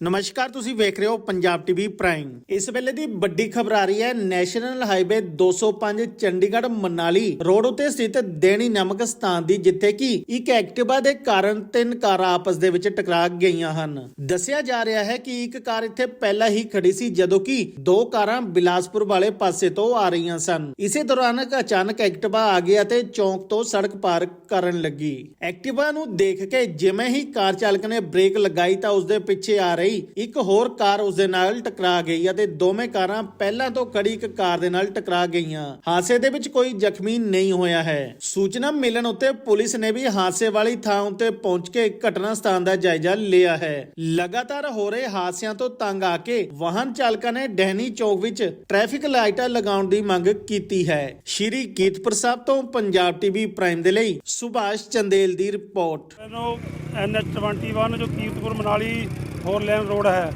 ਨਮਸਕਾਰ, ਤੁਸੀਂ ਵੇਖ ਰਹੇ ਹੋ ਪੰਜਾਬ ਟੀਵੀ ਪ੍ਰਾਈਮ। ਇਸ ਵੇਲੇ ਦੀ ਵੱਡੀ ਖਬਰ ਆ ਰਹੀ ਹੈ, national highway 205 Chandigarh Manali road ਉਤੇ ਸਥਿਤ ਦੇਣੀ ਨਾਮਕ ਸਥਾਨ ਦੀ, ਜਿੱਥੇ ਕਿ ਇੱਕ ਐਕਟਿਵਾ ਦੇ ਕਾਰਨ ਤਿੰਨ ਕਾਰਾਂ ਆਪਸ ਦੇ ਵਿੱਚ ਟਕਰਾ ਗਈਆਂ ਹਨ। ਦੱਸਿਆ ਜਾ ਰਿਹਾ ਹੈ ਕਿ ਇੱਕ ਕਾਰ ਇੱਥੇ ਪਹਿਲਾਂ ਹੀ ਖੜੀ ਸੀ, ਜਦੋਂ ਕਿ ਦੋ ਕਾਰਾਂ ਬਿਲਾਸਪੁਰ ਵਾਲੇ ਪਾਸੇ ਤੋਂ ਆ ਰਹੀਆਂ ਸਨ। ਇਸੇ ਦੌਰਾਨ ਅਚਾਨਕ ਐਕਟਿਵਾ ਆ ਗਿਆ ਤੇ ਚੌਂਕ ਤੋਂ ਸੜਕ ਪਾਰ ਕਰਨ ਲੱਗੀ। ਐਕਟਿਵਾ ਨੂੰ ਦੇਖ ਕੇ ਜਿਵੇਂ ਹੀ ਕਾਰ ਚਾਲਕ ਨੇ ਬ੍ਰੇਕ ਲਗਾਈ, ਤਾਂ ਉਸਦੇ ਪਿੱਛੇ ਆ ਰਹੀ ਇੱਕ ਹੋਰ ਕਾਰ ਉਸਦੇ ਨਾਲ ਟਕਰਾ ਗਈ ਅਤੇ ਦੋਵੇਂ ਕਾਰਾਂ ਪਹਿਲਾਂ ਤੋਂ ਖੜੀ ਇੱਕ ਕਾਰ ਦੇ ਨਾਲ ਟਕਰਾ ਗਈਆਂ। ਹਾਦਸੇ ਦੇ ਵਿੱਚ ਕੋਈ ਜ਼ਖਮੀ ਨਹੀਂ ਹੋਇਆ ਹੈ। ਸੂਚਨਾ ਮਿਲਣ ਉੱਤੇ ਪੁਲਿਸ ਨੇ ਵੀ ਹਾਦਸੇ ਵਾਲੀ ਥਾਂ ਉੱਤੇ ਪਹੁੰਚ ਕੇ ਘਟਨਾ ਸਥਾਨ ਦਾ ਜਾਇਜ਼ਾ ਲਿਆ ਹੈ। ਲਗਾਤਾਰ ਹੋ ਰਹੇ ਹਾਦਸਿਆਂ ਤੋਂ ਤੰਗ ਆ ਕੇ ਵਾਹਨ ਚਾਲਕਾਂ ਨੇ ਡਹਿਨੀ ਚੌਕ ਵਿੱਚ ਟ੍ਰੈਫਿਕ ਲਾਈਟਾਂ ਲਗਾਉਣ ਦੀ ਮੰਗ ਕੀਤੀ ਹੈ। ਸ਼੍ਰੀ ਕੀਰਤਪੁਰ ਸਾਹਿਬ ਤੋਂ ਪੰਜਾਬ ਟੀਵੀ ਪ੍ਰਾਈਮ ਦੇ ਲਈ ਸੁਭਾਸ਼ ਚੰਦੇਲ ਦੀ ਰਿਪੋਰਟ। ਮੈਨੂੰ NH21 ਜੋ Kiratpur Manali four lane road ਹੈ।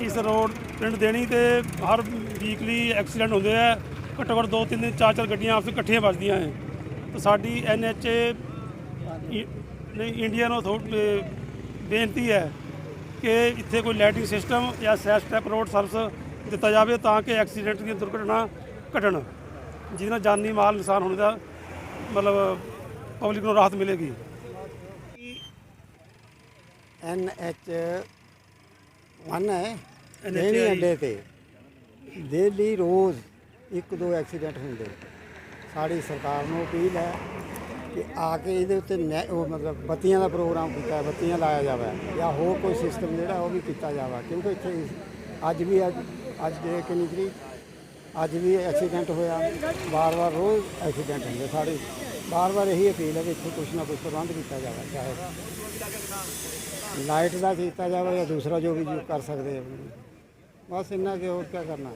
ਇਸ ਰੋਡ ਪਿੰਡ ਦੇਣੀ ਤੇ ਹਰ ਵੀਕਲੀ ਐਕਸੀਡੈਂਟ ਹੁੰਦੇ ਆ। ਘੱਟੋ ਘੱਟ ਦੋ ਤਿੰਨ ਚਾਰ ਚਾਰ ਗੱਡੀਆਂ ਆਪਸ ਵਿੱਚ ਇਕੱਠੀਆਂ ਵੱਜਦੀਆਂ ਹੈ ਤਾਂ ਸਾਡੀ NH ਇ- ਨਹੀਂ ਇੰਡੀਆ ਨੂੰ ਥੋ- ਅਹ ਬੇਨਤੀ ਹੈ ਕਿ ਇੱਥੇ ਕੋਈ ਲਾਈਟਿੰਗ ਸਿਸਟਮ ਜਾਂ ਸੈਸ ਸਟੈਪ ਰੋਡ ਸਰਵਿਸ ਦਿੱਤਾ ਜਾਵੇ ਤਾਂ ਕਿ ਐਕਸੀਡੈਂਟ ਦੀਆਂ ਦੁਰਘਟਨਾ ਘਟਣ। ਜਿਹਦੇ ਨਾਲ ਜਾਨੀ ਮਾਲ ਨੁਕਸਾਨ ਹੋਣ ਦਾ ਮਤਲਬ ਪਬਲਿਕ ਨੂੰ ਰਾਹਤ ਮਿਲੇਗੀ। ਐਨ ਐਚ 1 ਹੈ। ਦੇਣੀ ਅੱਡੇ ਤੇ। ਡੇਲੀ ਰੋਜ਼ ਇੱਕ ਦੋ ਐਕਸੀਡੈਂਟ ਹੁੰਦੇ। ਸਾਡੀ ਸਰਕਾਰ ਨੂੰ ਅਪੀਲ ਹੈ ਕਿ ਆ ਕੇ ਇਹਦੇ ਉੱਤੇ ਨੈ- ਉਹ ਮਤਲਬ ਬੱਤੀਆਂ ਦਾ ਪ੍ਰੋਗਰਾਮ ਕੀਤਾ ਹੈ, ਬੱਤੀਆਂ ਲਾਇਆ ਜਾਵੇ ਜਾਂ ਹੋਰ ਕੋਈ ਸਿਸਟਮ ਜਿਹੜਾ ਉਹ ਵੀ ਕੀਤਾ ਜਾਵੇ। ਕਿਉਂਕਿ ਇੱਥੇ ਅੱਜ ਵੀ ਅੱਜ ਅੱਜ ਦੇ ਕਿੰਨੀ ਤਰੀਕ ਅੱਜ ਵੀ ਐਕਸੀਡੈਂਟ ਹੋਇਆ। ਵਾਰ-ਵਾਰ ਰੋਜ਼ ਐਕਸੀਡੈਂਟ ਹੁੰਦੇ ਸਾਡੀ। ਵਾਰ-ਵਾਰ ਇਹੀ ਅਪੀਲ ਹੈ ਕਿ ਇੱਥੇ ਕੁਛ ਨਾ ਕੁਛ ਪ੍ਰਬੰਧ ਕੀਤਾ ਜਾਵੇ, ਚਾਹੇ ਲਾਈਟ ਦਾ ਕੀਤਾ ਜਾਵੇ ਜਾਂ ਦੂਸਰਾ ਜੋ ਵੀ ਕਰ ਸਕਦੇ ਆ। ਬਸ ਇੰਨਾ ਕਿ ਹੋਰ ਕੀ ਕਰਨਾ।